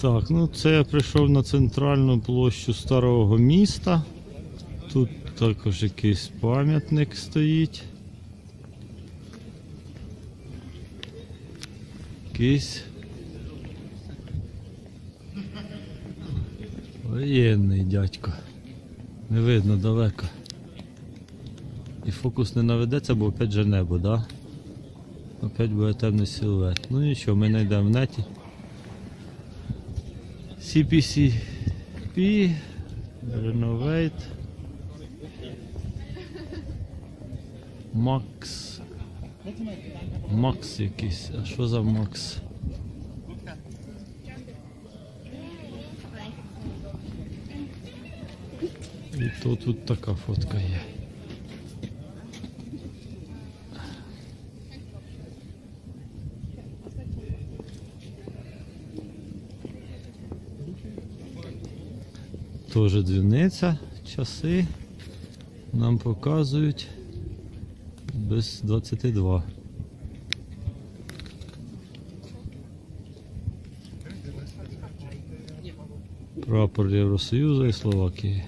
Так, ну це я прийшов на центральну площу старого міста. Тут також якийсь пам'ятник стоїть. Якийсь воєнний дядько. Не видно далеко. І фокус не наведеться, бо опять же небо, да? Опять буде темний силует. Ну нічого, ми знайдемо в неті. CPCP Renovate Max Max якийсь. А що за Max? І то тут така фотка є. Теж дзвіниця, часи нам показують без 22. Прапор Євросоюзу і Словакії.